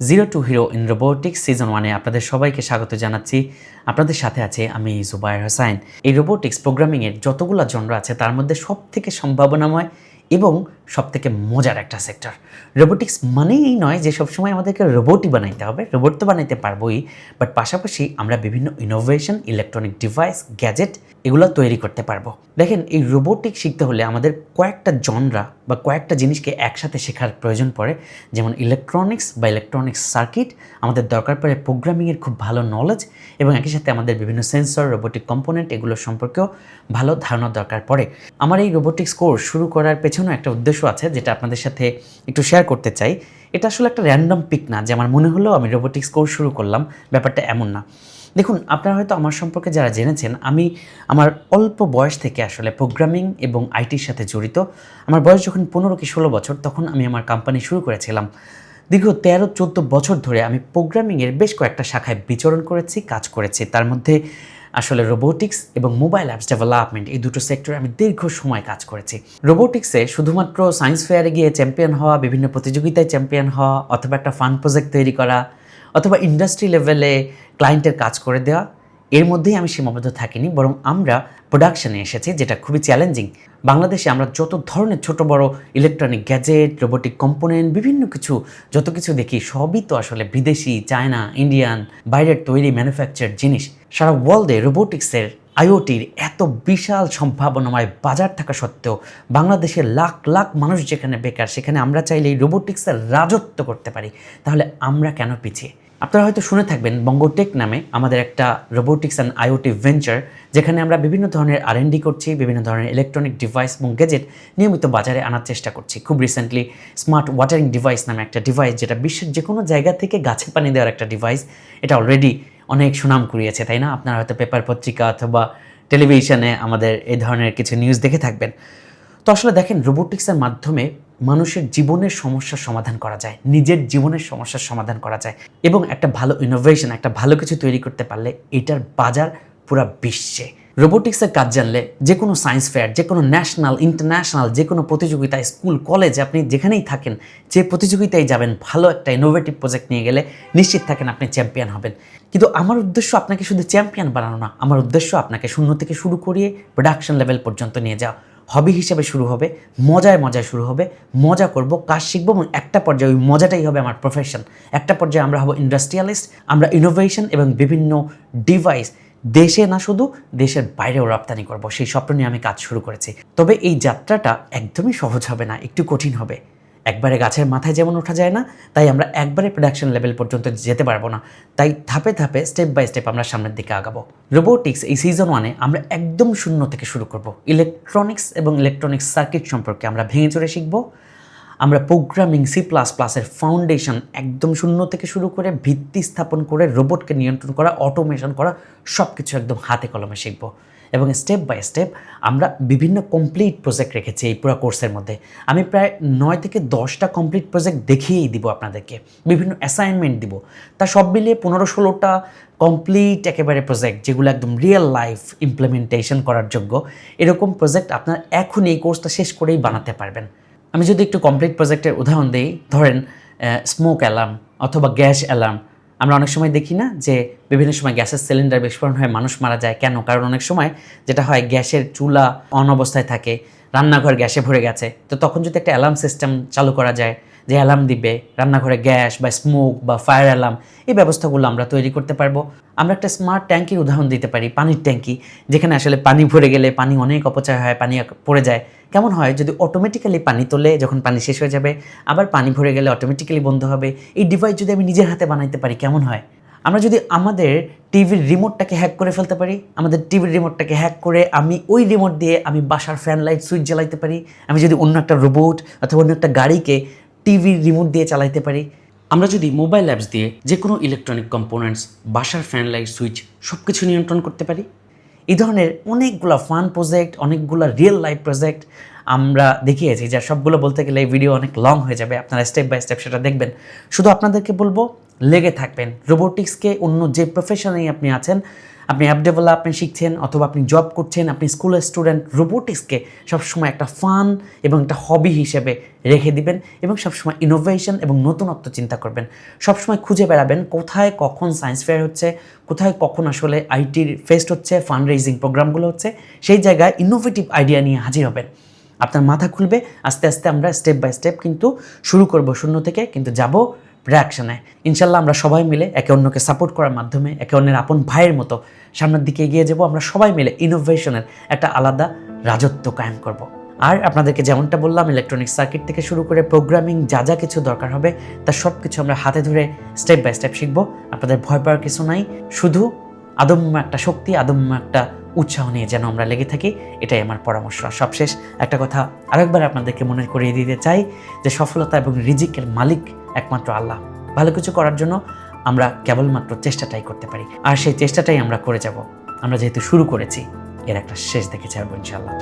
Zero to hero in robotics season ওয়ানে আপনাদের সবাইকে স্বাগত জানাচ্ছি। আপনাদের সাথে আছে আমি জুবায়ের হোসাইন। এই রোবোটিক্স প্রোগ্রামিংয়ের যতগুলো জন্ড আছে, তার মধ্যে সব থেকে সম্ভাবনাময় এবং সব থেকে মজার একটা সেক্টর রোবোটিক্স মানেই এই নয় যে সবসময় আমাদেরকে রোবটই বানাইতে হবে। রোবট তো বানাইতে পারবোই বাট পাশাপাশি আমরা বিভিন্ন ইনোভেশন ইলেকট্রনিক ডিভাইস গ্যাজেট এগুলো তৈরি করতে পারব। দেখেন, এই রোবোটিক শিখতে হলে আমাদের কয়েকটা জনরা বা কয়েকটা জিনিসকে একসাথে শেখার প্রয়োজন পড়ে। যেমন ইলেকট্রনিক্স বা ইলেকট্রনিক্স সার্কিট আমাদের দরকার পড়ে প্রোগ্রামিংয়ের খুব ভালো নলেজ এবং একই সাথে আমাদের বিভিন্ন সেন্সর রোবোটিক কম্পোনেন্ট এগুলো সম্পর্কেও ভালো ধারণা দরকার পড়ে। আমার এই রোবোটিক্স কোর্স শুরু করার পেছনেও একটা উদ্দেশ্য আছে যেটা আপনাদের সাথে একটু শেয়ার করতে চাই। এটা আসলে একটা র্যান্ডম পিক না, যে আমার মনে হলো আমি রোবোটিক্স কোর্স শুরু করলাম, ব্যাপারটা এমন না। দেখুন, আপনারা হয়তো আমার সম্পর্কে যারা জেনেছেন, আমি আমার অল্প বয়স থেকে আসলে প্রোগ্রামিং এবং আইটির সাথে জড়িত। আমার বয়স যখন পনেরো কি ষোলো বছর, তখন আমি আমার কোম্পানি শুরু করেছিলাম। দীর্ঘ তেরো চোদ্দ বছর ধরে আমি প্রোগ্রামিংয়ের বেশ কয়েকটা শাখায় বিচরণ করেছি, কাজ করেছি। তার মধ্যে আসলে রোবোটিক্স এবং মোবাইল অ্যাপস ডেভেলপমেন্ট এই দুটো সেক্টরে আমি দীর্ঘ সময় কাজ করেছি। রোবোটিক্সে শুধুমাত্র সায়েন্স ফেয়ারে গিয়ে চ্যাম্পিয়ন হওয়া, বিভিন্ন প্রতিযোগিতায় চ্যাম্পিয়ন হওয়া, অথবা একটা ফান প্রজেক্ট তৈরি করা, অথবা ইন্ডাস্ট্রি লেভেলে ক্লায়েন্টের কাজ করে দেওয়া এর মধ্যেই আমি সীমাবদ্ধ থাকিনি, বরং আমরা প্রোডাকশনে এসেছি, যেটা খুবই চ্যালেঞ্জিং বাংলাদেশে আমরা যত ধরনের ছোট বড় ইলেকট্রনিক গ্যাজেট রোবোটিক কম্পোনেন্ট বিভিন্ন কিছু, যত কিছু দেখি, সবই তো আসলে বিদেশি, চায়না ইন্ডিয়ান বাইরের তৈরি ম্যানুফ্যাকচার জিনিস। সারা ওয়ার্ল্ডে রোবোটিক্সের আইওটির এত বিশাল সম্ভাবনাময় বাজার থাকা সত্ত্বেও বাংলাদেশের লাখ লাখ মানুষ যেখানে বেকার, সেখানে আমরা চাইলে এই রোবোটিক্সের রাজত্ব করতে পারি। তাহলে আমরা কেন পিছিয়ে? আপনারা হয়তো শুনে থাকবেন বঙ্গটেক নামে আমাদের একটা রোবোটিক্স অ্যান্ড আইওটি ভেঞ্চার যেখানে আমরা বিভিন্ন ধরনের আর করছি, বিভিন্ন ধরনের ইলেকট্রনিক ডিভাইস এবং গেজেট নিয়মিত বাজারে আনার চেষ্টা করছি। খুব রিসেন্টলি স্মার্ট ওয়াটারিং ডিভাইস নামে একটা ডিভাইস যেটা বিশ্বের যে কোনো জায়গা থেকে গাছে পানি দেওয়ার একটা ডিভাইস এটা অলরেডি অনেক সুনাম কুড়িয়েছে, তাই না? আপনারা হয়তো পেপার পত্রিকা অথবা টেলিভিশনে আমাদের এই ধরনের কিছু নিউজ দেখে থাকবেন। তো আসলে দেখেন রোবোটিক্সের মাধ্যমে মানুষের জীবনের সমস্যার সমাধান করা যায়, নিজের জীবনের সমস্যার সমাধান করা যায় এবং একটা ভালো ইনোভেশন একটা ভালো কিছু তৈরি করতে পারলে এটার বাজার পুরো বিশ্বে। রোবোটিক্সের কাজ জানলে যে কোনো সায়েন্স ফেয়ার যে কোনো ন্যাশনাল ইন্টারন্যাশনাল যে কোনো প্রতিযোগিতায় স্কুল কলেজ আপনি যেখানেই থাকেন, যে প্রতিযোগিতায় যাবেন, ভালো একটা ইনোভেটিভ প্রজেক্ট নিয়ে গেলে নিশ্চিত থাকেন আপনি চ্যাম্পিয়ন হবেন। কিন্তু আমার উদ্দেশ্য আপনাকে শুধু চ্যাম্পিয়ন বানানো না, আমার উদ্দেশ্য আপনাকে শূন্য থেকে শুরু করিয়ে প্রোডাকশন লেভেল পর্যন্ত নিয়ে যাওয়া। হবি হিসেবে শুরু হবে, মজায় মজায় শুরু হবে, মজা করব, কাজ শিখব এবং একটা পর্যায়ে ওই মজাটাই হবে আমার প্রফেশন একটা পর্যায়ে আমরা হব ইন্ডাস্ট্রিয়ালিস্ট আমরা ইনোভেশন এবং বিভিন্ন ডিভাইস দেশে না শুধু, দেশের বাইরেও রপ্তানি করব। সেই স্বপ্ন নিয়ে আমি কাজ শুরু করেছি। তবে এই যাত্রাটা একদমই সহজ হবে না, একটু কঠিন হবে। একবারে গাছের মাথায় যেমন ওঠা যায় না, তাই আমরা একবারে প্রোডাকশন লেভেল পর্যন্ত যেতে পারব না। তাই ধাপে ধাপে স্টেপ বাই স্টেপ আমরা সামনের দিকে আগাবো। রোবোটিক্স এই সিজন ওয়ানে আমরা একদম শূন্য থেকে শুরু করব। ইলেকট্রনিক্স এবং ইলেকট্রনিক্স সার্কিট সম্পর্কে আমরা ভেঙে চড়ে শিখব। আমরা প্রোগ্রামিং সি প্লাস প্লাসের ফাউন্ডেশন একদম শূন্য থেকে শুরু করে ভিত্তি স্থাপন করে রোবটকে নিয়ন্ত্রণ করা অটোমেশন করা সব কিছু একদম হাতে কলমে শিখব। এবং স্টেপ বাই স্টেপ আমরা বিভিন্ন কমপ্লিট প্রজেক্ট রেখেছি এই পুরো কোর্সের মধ্যে। আমি প্রায় নয় থেকে দশটা কমপ্লিট প্রজেক্ট দেখিয়েই দিব আপনাদেরকে। বিভিন্ন অ্যাসাইনমেন্ট দিব। তা সব মিলিয়ে পনেরো ষোলোটা কমপ্লিট একেবারে প্রজেক্ট যেগুলো একদম রিয়েল লাইফ ইমপ্লিমেন্টেশন করার যোগ্য। এরকম প্রজেক্ট আপনার এখন এই কোর্সটা শেষ করেই বানাতে পারবেন। আমি যদি একটু কমপ্লিট প্রজেক্টের উদাহরণ দিই, ধরেন স্মোক অ্যালার্ম অথবা গ্যাস অ্যালার্ম আমরা অনেক সময় দেখি না যে বিভিন্ন সময় গ্যাসের সিলিন্ডার বিস্ফোরণ হয়ে মানুষ মারা যায়। কেন? কারণ অনেক সময় যেটা হয়, গ্যাসের চুলা অন অবস্থায় থাকে, রান্নাঘর গ্যাসে ভরে গেছে। তো তখন যদি একটা অ্যালার্ম সিস্টেম চালু করা যায় যে অ্যালার্ম দিবে, রান্নাঘরে গ্যাস বা স্মোক বা ফায়ার অ্যালার্ম এই ব্যবস্থাগুলো আমরা তৈরি করতে পারব। আমরা একটা স্মার্ট ট্যাঙ্কির উদাহরণ দিতে পারি, পানির ট্যাঙ্কি যেখানে আসলে পানি ভরে গেলে পানি অনেক অপচয় হয়, পানি পড়ে যায়। কেমন হয়? যদি অটোমেটিক্যালি পানি তোলে, যখন পানি শেষ হয়ে যাবে, আবার পানি ভরে গেলে অটোমেটিক্যালি বন্ধ হবে। এই ডিভাইস যদি আমি নিজের হাতে বানাইতে পারি, কেমন হয়? আমরা যদি আমাদের টিভির রিমোটটাকে হ্যাক করে ফেলতে পারি, আমাদের টিভির রিমোটটাকে হ্যাক করে আমি ওই রিমোট দিয়ে আমি বাসার ফ্যান লাইট সুইচ জ্বালাইতে পারি। আমি যদি অন্য একটা রোবট অথবা অন্য একটা গাড়িকে টিভির রিমোট দিয়ে চালাইতে পারি। আমরা যদি মোবাইল অ্যাপস দিয়ে যে কোনো ইলেকট্রনিক কম্পোনেন্টস বাসার ফ্যান লাইট সুইচ সব কিছু নিয়ন্ত্রণ করতে পারি। এই ধরনের অনেকগুলো ফান প্রজেক্ট অনেকগুলো রিয়েল লাইফ প্রজেক্ট আমরা দেখিয়েছি, যা সবগুলো বলতে গেলে এই ভিডিও অনেক লং হয়ে যাবে। আপনারা স্টেপ বাই স্টেপ সেটা দেখবেন। শুধু আপনাদেরকে বলব, লেগে থাকবেন। রোবোটিক্সকে অন্য যে প্রফেশনেই আপনি আছেন আপনি অ্যাপ ডেভেলপমেন্ট শিখছেন অথবা আপনি জব করছেন, আপনি স্কুলের স্টুডেন্ট রোবোটিক্সকে সবসময় একটা ফান এবং একটা হবি হিসেবে রেখে দিবেন এবং সবসময় ইনোভেশন এবং নতুনত্ব চিন্তা করবেন। সবসময় খুঁজে বেড়াবেন কোথায় কখন সায়েন্স ফেয়ার হচ্ছে, কোথায় কখন আসলে আইটির ফেস্ট হচ্ছে ফান্ড রেজিং প্রোগ্রামগুলো হচ্ছে, সেই জায়গায় ইনোভেটিভ আইডিয়া নিয়ে হাজির হবেন। আপনার মাথা খুলবে, আস্তে আস্তে আমরা স্টেপ বাই স্টেপ কিন্তু শুরু করব শূন্য থেকে, কিন্তু যাব রিয়াকশানে ইনশাল্লাহ আমরা সবাই মিলে একে অন্যকে সাপোর্ট করার মাধ্যমে, একে অন্যের আপন ভাইয়ের মতো সামনের দিকে এগিয়ে যাব। আমরা সবাই মিলে ইনোভেশনের একটা আলাদা রাজত্ব কায়েম করব। আর আপনাদেরকে যেমনটা বললাম ইলেকট্রনিক সার্কিট থেকে শুরু করে প্রোগ্রামিং যা যা কিছু দরকার হবে তার সব কিছু আমরা হাতে ধরে স্টেপ বাই স্টেপ শিখব। আপনাদের ভয় পাওয়ার কিছু নাই। শুধু আদম্য একটা শক্তি, আদম্য একটা উৎসাহ নিয়ে যেন আমরা লেগে থাকি, এটাই আমার পরামর্শ। সবশেষ একটা কথা আরেকবার আপনাদেরকে মনে করিয়ে দিতে চাই যে সফলতা এবং রিজিকের মালিক একমাত্র আল্লাহ। ভালো কিছু করার জন্য আমরা কেবলমাত্র চেষ্টাটাই করতে পারি। আর সেই চেষ্টাটাই আমরা করে যাব। আমরা যেহেতু শুরু করেছি, এর একটা শেষ দেখে যাব ইনশাল্লাহ